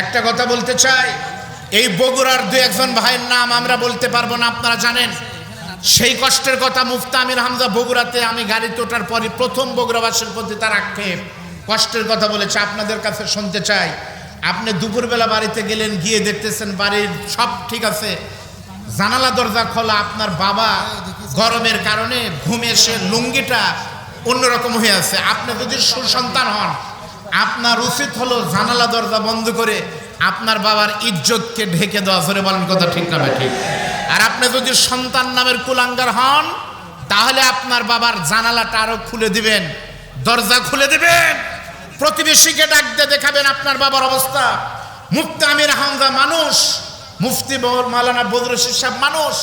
একটা কথা বলতে চাই, এই বগুড়ার দু একজন ভাইয়ের নাম আমরা বলতে পারব না, আপনারা জানেন। সেই কষ্টের কথা মুফতা আমির হামজা বগুড়াতে আমি গাড়িতে ওঠার পরই প্রথম বগুড়াবাসীর প্রতি তার আক্ষেপ। কষ্টের কথা বলেছে, আপনাদের কাছে শুনতে চাই। আপনি দুপুরবেলা বাড়িতে গেলেন, গিয়ে দেখতেছেন বাড়ির সব ঠিক আছে। জানালা দরজা খোলা, আপনার বাবা গরমের কারণে ঘুমে এসে লুঙ্গিটা অন্যরকম হয়ে আছে। আপনি যদি সুসন্তান হন আপনার উচিত হলো জানালা দরজা বন্ধ করে আপনার বাবার ইজ্জতকে ঢেকে দেওয়া ধরে বলেন কথা ঠিক না ঠিক আর আপনি যদি সন্তান নামের কুলাঙ্গার হন, তাহলে আপনার বাবার জানালাটা আরও খুলে দিবেন, দরজা খুলে দিবেন। প্রতিবেশীকে ডাকতে দেখাবেন আপনার বাবার অবস্থা। মুফতি আমির হামজা মানুষ, মুফতি মালানা বদরশির সাহেব মানুষ।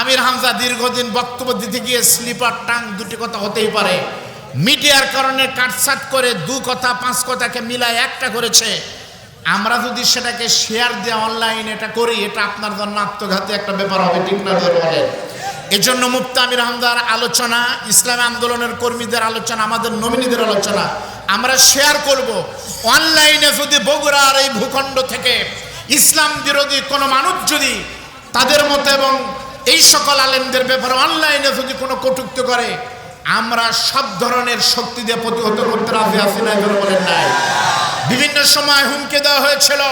আমির হামজা দীর্ঘদিন বক্তব্য দিতে গিয়ে স্লিপার টাং দুটি কথা হতেই পারে। মিডিয়ার কারণে কাটসাট করে দু কথা, পাঁচ কথাকে মিলায় একটা করেছে। আমরা যদি সেটাকে শেয়ার দিয়ে অনলাইন এটা করি, এটা আপনার জন্য আত্মঘাতী একটা ব্যাপার হবে, ঠিক না বলেন এজন্য মুফতি আমির হামদার আলোচনা, ইসলামী আন্দোলনের কর্মীদের আলোচনা, আমাদের নমিনীদের আলোচনা, আমরা শেয়ার করব। অনলাইনে যদি বগুড়ার এই ভূখণ্ড থেকে ইসলাম বিরোধী কোনো মানুষ যদি তাদের মতো এবং এই সকল আলেমদের ব্যাপারে অনলাইনে যদি কোনো কটুক্তি করে আমরা সব ধরনের শক্তি দিয়ে প্রতিহত করতে রাজি আছি না ধরে বলেন নাই। বিভিন্ন সময় হুমকি দেওয়া হয়েছিল,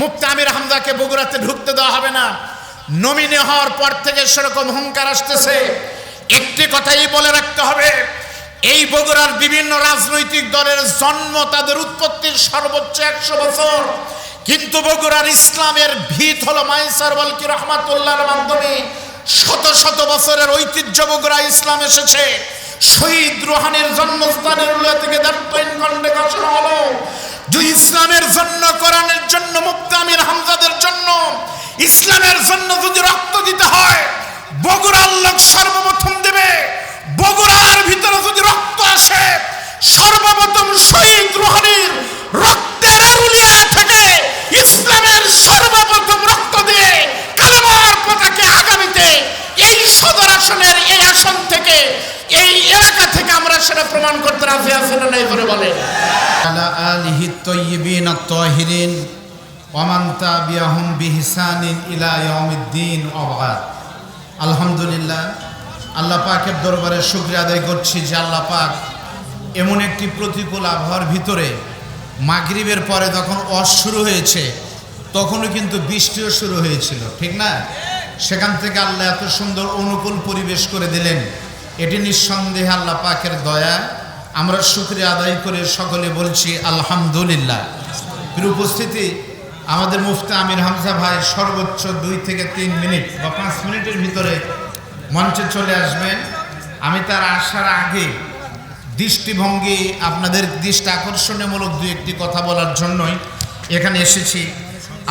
মুফতি আমির হামদাকে বগুড়াতে ঢুকতে দেওয়া হবে না। নমিনি হওয়ার পর থেকে সেরকম হুঙ্কার আসতেছে। একটি কথাই বলে রাখতে হবে, এই বগুড়ার বিভিন্ন রাজনৈতিক দলের জন্ম তাদের উৎপত্তির সর্বোচ্চ একশো বছর। কিন্তু বগুড়ার ইসলামের ভিত হলো মাইসার বলকি রহমাতুল্লাহর মাধ্যমে। শত শত বছরের ঐতিহ্য বগুড়া ইসলাম এসেছে। শহীদ রোহানের জন্মস্থানের থেকে দাঁড়াইন খণ্ডে ঘোষণা হলো। যে ইসলামের জন্য, কোরআনের জন্য মুক্তামির হামজাদের জন্য, ইসলামের জন্য যদি রক্ত দিতে হয়, বগুড়ার লোক সর্বপ্রথম দেবে। বগুড়ার ভিতরে যদি রক্ত আসে, সর্বপ্রথম শহীদ রোহানির রক্তের প্রশাসনের এই আসন থেকে, এই এলাকা থেকে আমরা সেটা প্রমাণ করতে রাজি আছি না নাই করে বলে। আলা আলিহি তাইয়িবিন আত-তাহিরিন, ওয়া মান তাবিআহুম বিহিসানিন ইলা ইয়াউমিদ্দিন আবাদ আলহামদুলিল্লাহ, আল্লাহ পাকের দরবারে শুকরিয়া আদায় করছি যে আল্লাহ পাক এমন একটি প্রতিকূল আবহাওয়ার ভিতরে মাগরিবের পরে যখন অশ শুরু হয়েছে, তখনও কিন্তু বৃষ্টিও শুরু হয়েছিল, ঠিক না? সেখান থেকে আল্লাহ এত সুন্দর অনুকূল পরিবেশ করে দিলেন। এটি নিঃসন্দেহে আল্লাহ পাকের দয়া। আমরা শুক্রিয়া আদায় করে সকলে বলছি, আলহামদুলিল্লাহ। এর উপস্থিতি, আমাদের মুফতি আমির হামজা ভাই সর্বোচ্চ দুই থেকে তিন মিনিট বা পাঁচ মিনিটের ভিতরে মঞ্চে চলে আসবেন। আমি তার আসার আগে দৃষ্টিভঙ্গি আপনাদের দৃষ্টি আকর্ষণীয়মূলক দু একটি কথা বলার জন্যই এখানে এসেছি।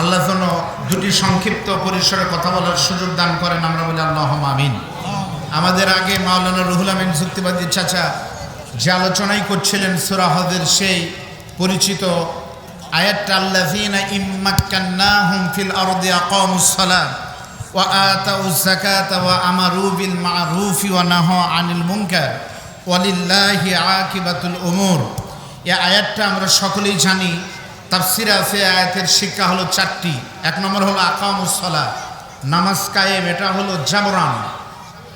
আল্লাহ যেন দুটি সংক্ষিপ্ত পরিসরে কথা বলার সুযোগ দান করেন, আমরা বলি আল্লাহ আমিন। আমাদের আগে মাওলানা রুহুল আমিন যুক্তিবাদী চাচা যে আলোচনাই করছিলেন সুরাহদের সেই পরিচিত আয়াতটা, আল্লাযীনা ইম্মাক্কান্নাহুম ফিল আরদি আকামুস সালাত ওয়া আতাউজ যাকাতা ওয়া আমারু বিল মা'রুফি ওয়া নাহাউ আনিল মুনকার ওয়ালিল্লাহি আকিবাতুল উমুর। এই আয়াতটা আমরা সকলেই জানি তাফসিরে আছে, আয়াতের শিক্ষা হলো চারটি। এক নম্বর হলো আকামুস সালাত, নামাজ কায়েম, এটা হলো জাবরান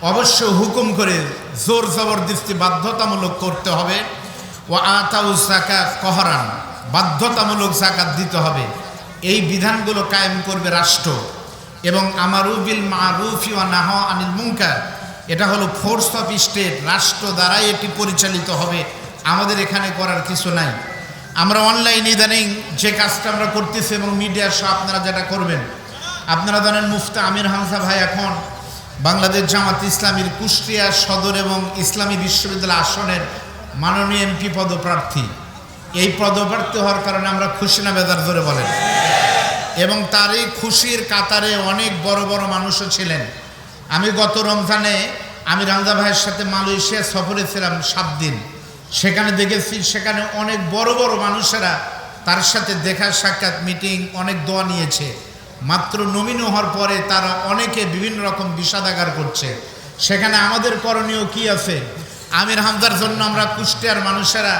অবশ্য হুকুম করে জোর জবরদস্তি বাধ্যতামূলক করতে হবে। ও আতাউ জাকাত কহরান, বাধ্যতামূলক জাকাত দিতে হবে। এই বিধানগুলো কায়েম করবে রাষ্ট্র। এবং আমারুবিল মারুফি ও নাহ আনিল মুঙ্কার এটা হলো ফোর্স অফ স্টেট রাষ্ট্র দ্বারাই এটি পরিচালিত হবে। আমাদের এখানে করার কিছু নাই। আমরা অনলাইন ইদানিং যে কাজটা আমরা করতেছি এবং মিডিয়ার সহ আপনারা যেটা করবেন, আপনারা জানেন মুফতা আমির হামসা ভাই এখন বাংলাদেশ জামাত ইসলামীর কুষ্টিয়া সদর এবং ইসলামী বিশ্ববিদ্যালয় আসনের মাননীয় এমপি পদপ্রার্থী। এই পদপ্রার্থী হওয়ার কারণে আমরা খুশি না বেদার ধরে বলেন। এবং তার এই খুশির কাতারে অনেক বড় বড় মানুষও ছিলেন। আমি গত রমজানে আমি রামদা ভাইয়ের সাথে মালয়েশিয়া সফরে ছিলাম সাত দিন। সেখানে দেখেছি, সেখানে অনেক বড় বড় মানুষেরা তার সাথে দেখা সাক্ষাৎ, মিটিং, অনেক দোয়া নিয়েছে। মাত্র নমিন হওয়ার পরে তারা অনেকে বিভিন্ন রকম বিষাদাগার করছে। সেখানে আমাদের করণীয় কি আছে? আমির হামদার জন্য আমরা কুষ্টিয়ার মানুষেরা,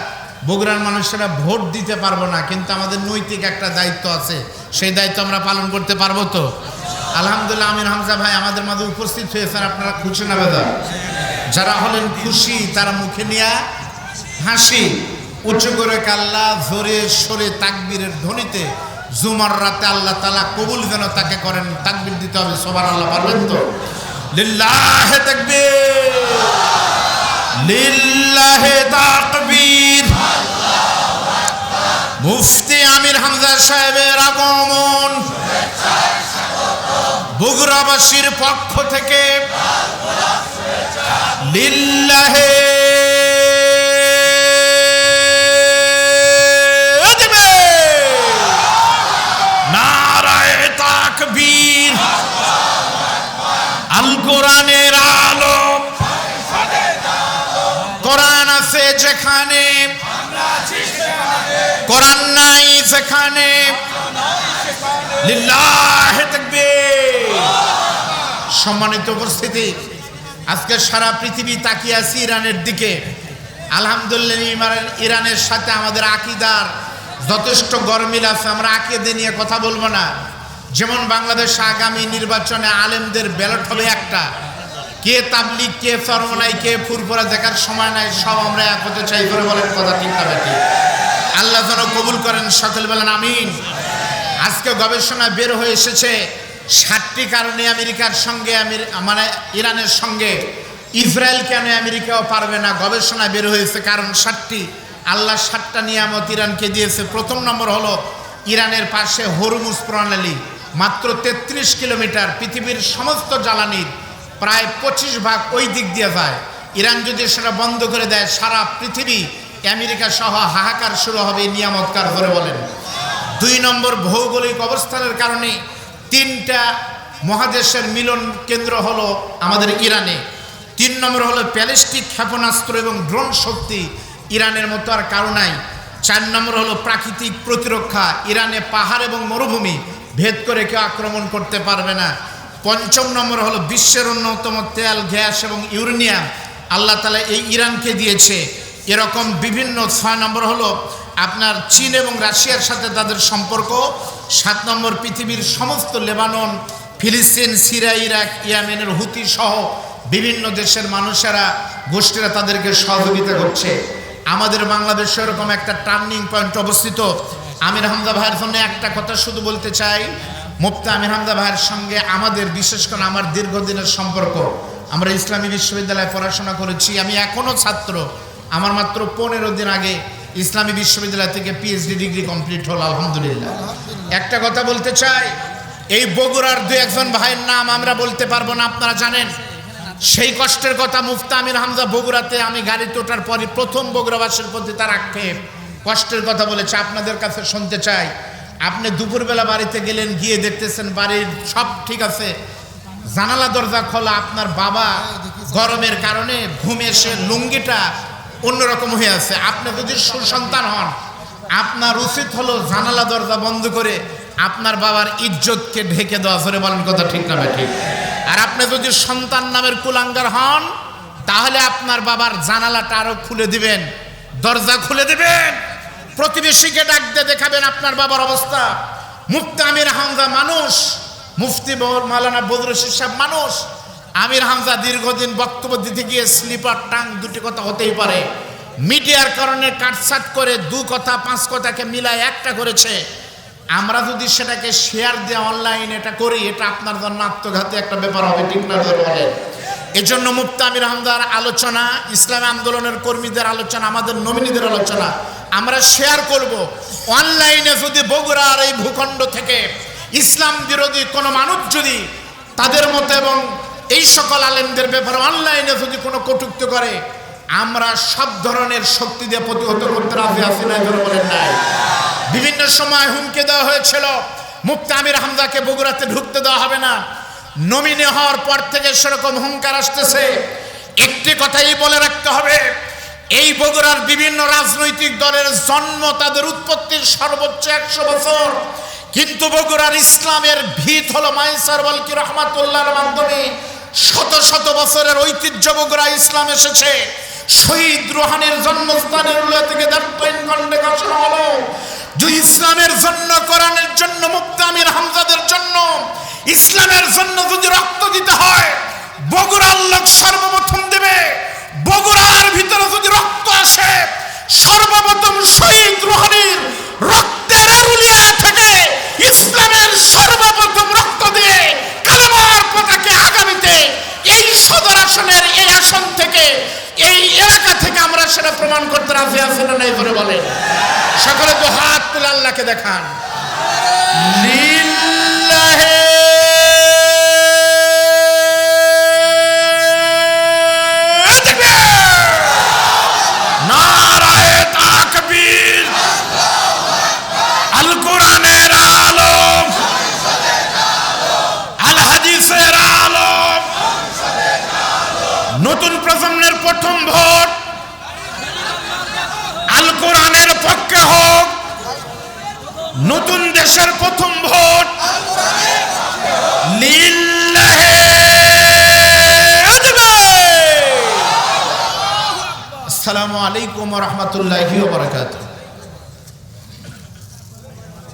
বগুড়ার মানুষেরা ভোট দিতে পারব না, কিন্তু আমাদের নৈতিক একটা দায়িত্ব আছে। সেই দায়িত্ব আমরা পালন করতে পারব তো? আলহামদুলিল্লাহ, আমির হামজা ভাই আমাদের মাঝে উপস্থিত হয়েছেন, আপনারা খুশি না যারা হলেন খুশি, তারা মুখে নিয়ে হাসি উঁচু করে কাল্লা জোরে সরে তাকবীরের ধ্বনিতে জুমার রাতে আল্লাহ তালা কবুল যেন তাকে করেন, তাকবীর দিতে হবে সবার আল্লাহ পারবেন তো? লিল্লাহে তাকবীর। লিল্লাহে তাকবীর। মুফতি আমির হামজা সাহেবের আগমন। বগুড়াবাসীর পক্ষ থেকে। লিল্লাহে যেখানে কোরআন নাই সেখানে। সম্মানিত উপস্থিতি, আজকে সারা পৃথিবী তাকিয়ে আছি ইরানের দিকে। আলহামদুলিল্লাহ ইরানের সাথে আমাদের আকিদার যথেষ্ট গরমিল আছে, আমরা আকিদে নিয়ে কথা বলব না। যেমন বাংলাদেশ আগামী নির্বাচনে আলেমদের ব্যালট হবে একটা কে তাবলিক কে ফরমলাই কে ফুরফুরা দেখার সময় নাই, সব আমরা এক হতে চাই করে বলেন কথা ঠিক না বেটি আল্লাহ যেন কবুল করেন সকল বলেন আমিন। আজকে গবেষণা বের হয়ে এসেছে ষাটটি কারণে আমেরিকার সঙ্গে মানে ইরানের সঙ্গে। ইসরায়েল কেন আমেরিকাও পারবে না? গবেষণা বের হয়েছে কারণ ষাটটি আল্লাহ ষাটটা নিয়ামত ইরানকে দিয়েছে। প্রথম নম্বর হলো ইরানের পাশে হরমুজ প্রণালী, মাত্র তেত্রিশ কিলোমিটার, পৃথিবীর সমস্ত জ্বালানির প্রায় পঁচিশ ভাগ ওই দিক দিয়ে যায়। ইরান যদি সেটা বন্ধ করে দেয়, সারা পৃথিবী, আমেরিকা সহ হাহাকার শুরু হবে নিয়ামতকার ধরে বলেন। দুই নম্বর ভৌগোলিক অবস্থানের কারণে তিনটা মহাদেশের মিলন কেন্দ্র হলো আমাদের ইরানে। তিন নম্বর হলো প্যালেস্টিক ক্ষেপণাস্ত্র এবং ড্রোন শক্তি ইরানের মতো আর কারও নাই। চার নম্বর হলো প্রাকৃতিক প্রতিরক্ষা, ইরানে পাহাড় এবং মরুভূমি ভেদ করে কেউ আক্রমণ করতে পারবে না। পঞ্চম নম্বর হলো বিশ্বের অন্যতম তেল, গ্যাস এবং ইউরেনিয়াম। আল্লাহ তালা এই ইরানকে দিয়েছে। এরকম বিভিন্ন, ছয় নম্বর হলো আপনার চীন এবং রাশিয়ার সাথে তাদের সম্পর্ক। সাত নম্বর পৃথিবীর সমস্ত লেবানন, ফিলিস্তিন, সিরিয়া, ইরাক, ইয়ামেনের হুতি সহ বিভিন্ন দেশের মানুষেরা, গোষ্ঠীরা তাদেরকে সহযোগিতা করছে। আমাদের বাংলাদেশে এরকম একটা টার্নিং পয়েন্ট অবস্থিত। আমির হামদা ভাইয়ের জন্য একটা কথা শুধু বলতে চাই। মুফতি আমির হামদা ভাইয়ের সঙ্গে আমাদের, বিশেষ করে আমার দীর্ঘদিনের সম্পর্ক, আমরা ইসলামী বিশ্ববিদ্যালয়ে পড়াশোনা করেছি, আমি এখনও ছাত্র। আমার মাত্র পনেরো দিন আগে ইসলামী বিশ্ববিদ্যালয় থেকে পিএইচডি ডিগ্রি কমপ্লিট হল, আলহামদুলিল্লাহ। একটা কথা বলতে চাই, এই বগুড়ার দু একজন ভাইয়ের নাম আমরা বলতে পারব না, আপনারা জানেন? সেই কষ্টের কথা মুফতা আমির হামজা বগুড়াতে আমি গাড়িতে ওঠার পরে প্রথম বগুড়াবাসীর প্রতি তার আক্ষেপ। কষ্টের কথা বলেছে, আপনাদের কাছে শুনতে চাই। আপনি দুপুরবেলা বাড়িতে গেলেন, গিয়ে দেখতেছেন বাড়ির সব ঠিক আছে। জানালা দরজা খোলা, আপনার বাবা গরমের কারণে ঘুমে এসে লুঙ্গিটা অন্যরকম হয়ে আছে। আপনি যদি সুসন্তান হন, আপনার উচিত হলো জানালা দরজা বন্ধ করে আপনার বাবার ইজ্জতকে ঢেকে দেওয়া। ধরে বলেন কথা ঠিক না ঠিক। আর আপনি যদি সন্তান নামের কুলাঙ্গার হন, তাহলে আপনার বাবার জানালাটা আরও খুলে দিবেন, দরজা খুলে দিবেন। প্রতিবেশীকে ডাক দিয়ে দেখাবেন আপনার বাবার অবস্থা। মুফতি আমির হামজা মানুষ, মুফতি ব- মাওলানা সাহেব মানুষ। আমির হামজা দীর্ঘদিন বক্তব্য দিতে গিয়ে স্লিপার টাং দুটি কথা হতেই পারে। মিডিয়ার কারণে কাটসাট করে দু কথা, পাঁচ কথাকে মিলায় একটা করেছে। আমরা যদি সেটাকে শেয়ার দিয়ে অনলাইন এটা করি, এটা আপনার জন্য আত্মঘাতী একটা ব্যাপার হবে, ঠিক না বলেন। এজন্য মুফতি আমির হামদার আলোচনা, ইসলাম আন্দোলনের কর্মীদের আলোচনা, আমাদের নমিনীদের আলোচনা, আমরা শেয়ার করব। অনলাইনে যদি বগুড়ার এই ভূখণ্ড থেকে ইসলাম বিরোধী কোনো মানুষ যদি তাদের মতো এবং এই সকল আলেমদের ব্যাপারে অনলাইনে যদি কোনো কটুক্তি করে, আমরা সব ধরনের শক্তি দিয়ে প্রতিহত করতে রাজি আছি না বলেন নাই। বিভিন্ন সময় হুমকি দেওয়া হয়েছিল, মুফতি আমির হামদাকে বগুড়াতে ঢুকতে দেওয়া হবে না। নমিনি হওয়ার পর থেকে সেরকম হুঙ্কার আসতেছে। একটি কথাই বলে রাখতে হবে, এই বগুড়ার বিভিন্ন রাজনৈতিক দলের জন্ম তাদের উৎপত্তির সর্বোচ্চ একশো বছর। কিন্তু বগুড়ার ইসলামের ভিত হলো মাইসার বলকি রহমাতুল্লাহর মাধ্যমে। শত শত বছরের ঐতিহ্য বগুড়া ইসলাম এসেছে। শহীদ রোহানের জন্মস্থানের উল্লেখ থেকে দার্তইন খণ্ডে হলো, যে ইসলামের জন্য, কোরআনের জন্য মুক্তি আমির হামজাদের জন্য ইসলামের জন্য যদি রক্ত দিতে হয়, বগুড়ার লোক সর্বপ্রথম দেবে। বগুড়ার ভিতরে যদি রক্ত আসে, সর্বপ্রথম শহীদ রোহানির রক্তের আউলিয়া থেকে ইসলামের সর্বপ্রথম রক্ত দিয়ে কালেমার পতাকে আগামীতে এই সদর আসনের এই আসন থেকে, এই এলাকা থেকে আমরা সেটা প্রমাণ করতে রাজি আছি না নাই করে বলে। সকলে তো হাত তুলে আল্লাহকে দেখান। দেশের প্রথম ভোট। আসসালামু আলাইকুম রহমতুল্লাহ বারাকাতুহু।